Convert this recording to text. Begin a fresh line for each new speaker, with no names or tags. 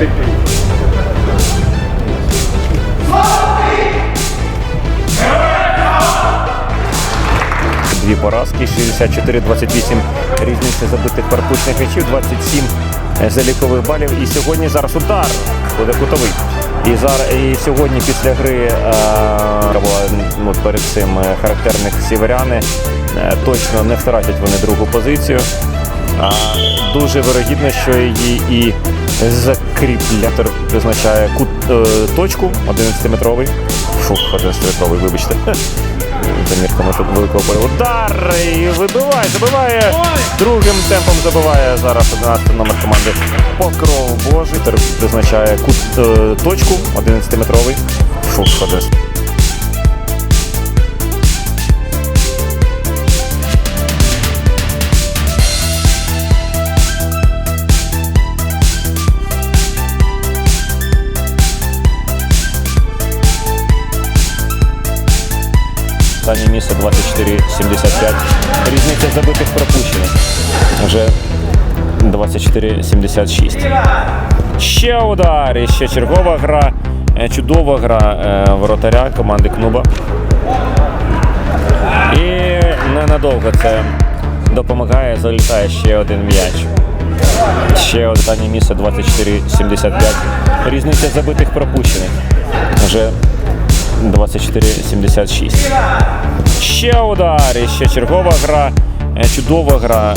Дві поразки, 64-28 різниця забитих паркучних м'ячів, 27 залікових балів. І сьогодні зараз удар буде кутовий. І зараз і сьогодні після гри е, ну, перед цим е, характерних сіверяни е, точно не втратять вони другу позицію. А, дуже вирогідно, що її і закріплятор визначає кут е, точку 11-метровий. Фух, 11-метровий, вибачте. За мірками тут великого поля. Удар! І вибиває, забиває. Другим темпом забиває зараз 11 номер команди Покров Божий. Тер визначає кут е, точку 11-метровий. Фух, 11. Місце 24-75. Різниця забитих пропущених. Вже 24-76. Ще удар, і ще чергова гра. Е, Чудова гра е, воротаря команди Кнуба. І ненадовго це допомагає, залітає ще один м'яч. Ще останнє місце 24-75. Різниця забитих пропущених. Вже 24-76. Ще удар, і ще чергова гра, е, чудова гра.